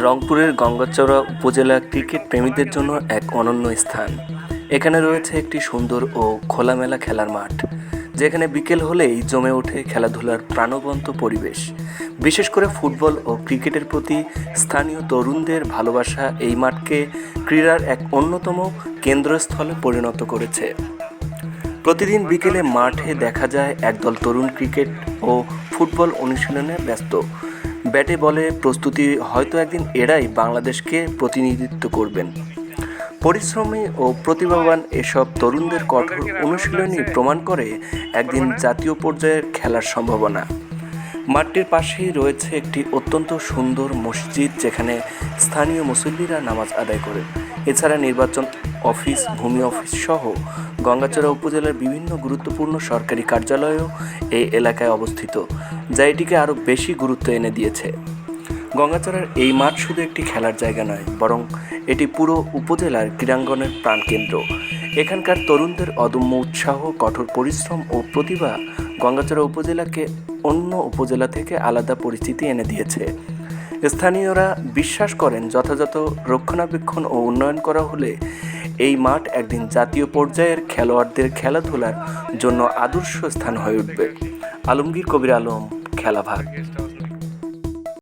রংপুরের গঙ্গাচড়া উপজেলা ক্রিকেট প্রেমীদের জন্য এক অনন্য স্থান। এখানে রয়েছে একটি সুন্দর ও খোলামেলা খেলার মাঠ, যেখানে বিকেল হলেই জমে ওঠে খেলাধুলার প্রাণবন্ত পরিবেশ। বিশেষ করে ফুটবল ও ক্রিকেটের প্রতি স্থানীয় তরুণদের ভালোবাসা এই মাঠকে ক্রীড়ার এক অন্যতম কেন্দ্রস্থলে পরিণত করেছে। প্রতিদিন বিকেলে মাঠে দেখা যায় একদল তরুণ ক্রিকেট ও ফুটবল অনুশীলনে ব্যস্ত। ব্যাটে বলে প্রস্তুতি হয়তো একদিন এরাই বাংলাদেশকে প্রতিনিধিত্ব করবেন। পরিশ্রমী ও প্রতিভাবান এসব তরুণদের কঠোর অনুশীলনই প্রমাণ করে একদিন জাতীয় পর্যায়ের খেলার সম্ভাবনা। মাঠটির পাশেই রয়েছে একটি অত্যন্ত সুন্দর মসজিদ যেখানে স্থানীয় মুসল্লিরা নামাজ আদায় করে এছাড়া নির্বাচন অফিস, ভূমি অফিস সহ গঙ্গাচড়া উপজেলার বিভিন্ন গুরুত্বপূর্ণ সরকারি কার্যালয়ও এই এলাকায় অবস্থিত, যা এটিকে আরও বেশি গুরুত্ব এনে দিয়েছে। গঙ্গাচড়ার এই মাঠ শুধু একটি খেলার জায়গা নয়, বরং এটি পুরো উপজেলার ক্রীড়াঙ্গনের প্রাণকেন্দ্র। এখানকার তরুণদের অদম্য উৎসাহ, কঠোর পরিশ্রম ও প্রতিভা গঙ্গাচড়া উপজেলাকে অন্য উপজেলা থেকে আলাদা পরিচিতি এনে দিয়েছে। স্থানীয়রা বিশ্বাস করেন, যথাযথ রক্ষণাবেক্ষণ ও উন্নয়ন করা হলে এই মাঠ একদিন জাতীয় পর্যায়ের খেলোয়াড়দের খেলাধুলার জন্য আদর্শ স্থান হয়ে উঠবে। আলমগীর কবির আলম, খেলাভাগ।